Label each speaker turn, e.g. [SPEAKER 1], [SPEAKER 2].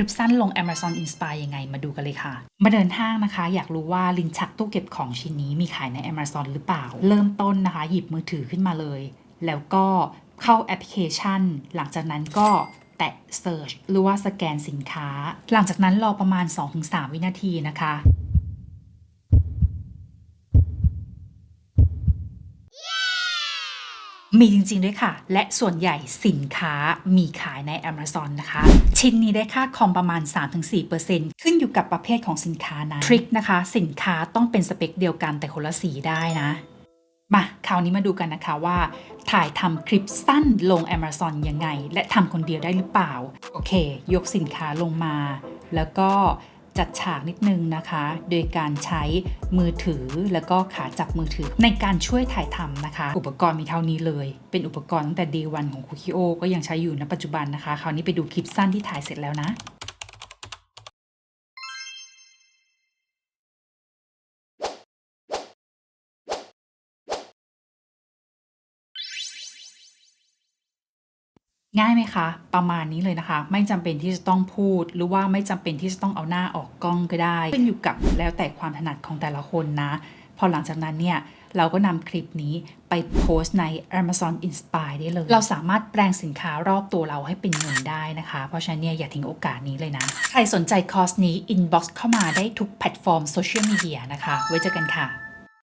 [SPEAKER 1] ลิปสั้นลง Amazon Inspire ยังไงมาดูกันเลยค่ะ มาเดินห้างนะคะ อยากรู้ว่าลิ้นชักตู้เก็บของชิ้นนี้มีขายใน Amazon หรือเปล่า เริ่มต้นนะคะ หยิบมือถือขึ้นมาเลย แล้วก็เข้าแอปพลิเคชัน หลังจากนั้นก็แตะ Search หรือว่าสแกนสินค้า หลังจากนั้นรอประมาณ 2-3 วินาทีนะคะ มีจริงๆด้วยค่ะ และส่วนใหญ่สินค้ามีขายใน Amazon นะคะ ชิ้นนี้ได้ค่าคอมประมาณ 3-4%ขึ้นอยู่กับประเภทของสินค้านะทริคนะคะ สินค้าต้องเป็นสเปคเดียวกันแต่คนละสีได้นะมาคราวนี้มาดูกันนะคะว่า ถ่ายทำคลิปสั้นลง Amazon ยังไง และทำคนเดียวได้หรือเปล่า โอเค ยกสินค้าลงมา แล้วก็ จัดฉากนิดนึงนะคะ โดยการใช้มือถือแล้วก็ขาจับมือถือ ในการช่วยถ่ายทำนะคะ อุปกรณ์มีเท่านี้เลย เป็นอุปกรณ์ตั้งแต่ day 1ของคุคิโอก็ยังใช้อยู่ณปัจจุบันนะคะ คราวนี้ไปดูคลิปสั้นที่ถ่ายเสร็จแล้วนะ ง่ายไหมคะ ประมาณนี้เลยนะคะ ไม่จำเป็นที่จะต้องพูด หรือว่าไม่จำเป็นที่จะต้องเอาหน้าออกกล้องก็ได้ขึ้นอยู่กับแล้วแต่ความถนัดของแต่ละคนนะ พอหลังจากนั้นเนี่ยเราก็นำคลิปนี้ไปโพสต์ใน Amazon Inspire ได้เลย เราสามารถแปลงสินค้ารอบตัวเราให้เป็นเงินได้นะคะ เพราะฉะนั้นเนี่ยอย่าทิ้งโอกาสนี้เลยนะ ใครสนใจคอร์สนี้ inbox เข้ามาได้ทุกแพลตฟอร์มโซเชียลมีเดียนะคะ ไว้เจอกันค่ะ